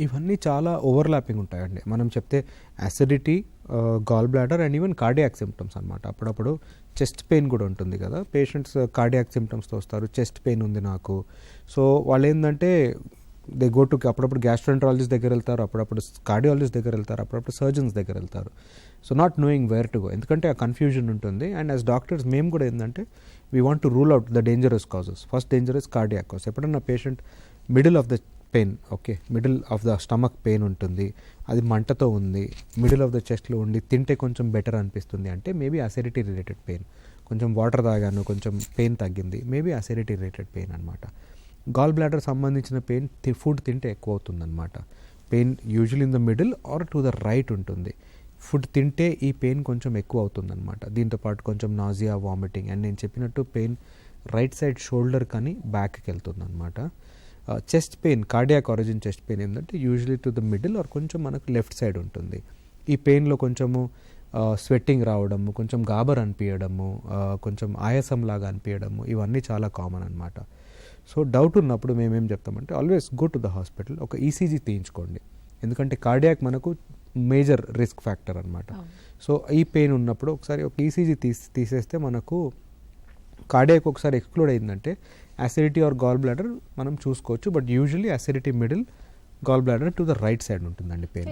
ఇవన్నీ చాలా ఓవర్లాపింగ్ ఉంటాయండి. మనం చెప్తే acidity gall bladder and even cardiac symptoms అనమాట అప్పుడప్పుడు చెస్ట్ పెయిన్ కూడా ఉంటుంది కదా. పేషెంట్స్ కార్డియాక్ సిమ్టమ్స్తో వస్తారు. చెస్ట్ పెయిన్ ఉంది నాకు. సో వాళ్ళు ఏంటంటే దే గో టు అప్పుడప్పుడు గ్యాస్ట్రంట్రాలజిస్ట్ దగ్గర వెళ్తారు. అప్పుడప్పుడు కార్డియాలజిస్ట్ దగ్గర వెళ్తారు. అప్పుడప్పుడు సర్జన్స్ దగ్గర వెళ్తారు. So not knowing where to go ఎందుకంటే ఆ కన్ఫ్యూజన్ ఉంటుంది. అండ్ యాజ్ డాక్టర్స్ మేము కూడా ఏంటంటే we want to rule out the dangerous causes first dangerous cardiac cause ఎప్పుడన్నా patient middle of the pain okay middle of the stomach pain ఉంటుంది అది మంటతో ఉంది మిడిల్ ఆఫ్ ద చెస్ట్లో ఉండి తింటే కొంచెం బెటర్ అనిపిస్తుంది అంటే మేబీ అసిడిటీ రిలేటెడ్ పెయిన్. కొంచెం వాటర్ తాగాను కొంచెం పెయిన్ తగ్గింది మేబీ అసిడిటీ రిలేటెడ్ పెయిన్ అనమాట గాల్ బ్లాడర్ సంబంధించిన పెయిన్ ఫుడ్ తింటే ఎక్కువ అవుతుందన్నమాట. Pain usual in the middle or to the right ఉంటుంది. ఫుడ్ తింటే ఈ పెయిన్ కొంచెం ఎక్కువ అవుతుందన్నమాట. దీంతో పాటు కొంచెం నాజియా వామిటింగ్ అండ్ నేను చెప్పినట్టు పెయిన్ రైట్ సైడ్ షోల్డర్ కానీ బ్యాక్కి వెళ్తుందన్నమాట. Chest pain cardiac origin chest pain ఏంటంటే usually to the middle or కొంచెం మనకు లెఫ్ట్ సైడ్ ఉంటుంది. ఈ పెయిన్లో కొంచెము స్వెట్టింగ్ రావడము కొంచెం గాబర్ అనిపించడము కొంచెం ఆయాసం లాగా అనిపించడము ఇవన్నీ చాలా కామన్ అనమాట సో డౌట్ ఉన్నప్పుడు మేమేం చెప్తామంటే always go to the hospital ఒక ఈసీజీ తీయించుకోండి. ఎందుకంటే కార్డియాక్ మనకు మేజర్ రిస్క్ ఫ్యాక్టర్ అనమాట సో ఈ పెయిన్ ఉన్నప్పుడు ఒకసారి ఒక ఈసీజీ తీసి తీసేస్తే మనకు కార్డియాక్ ఒకసారి ఎక్స్క్లూడ్ అయిందంటే అసిడిటీ ఆర్ గాల్ బ్లాడర్ మనం చూసుకోవచ్చు but usually acidity middle gall bladder to the right side ఉంటుందండి పెయిన్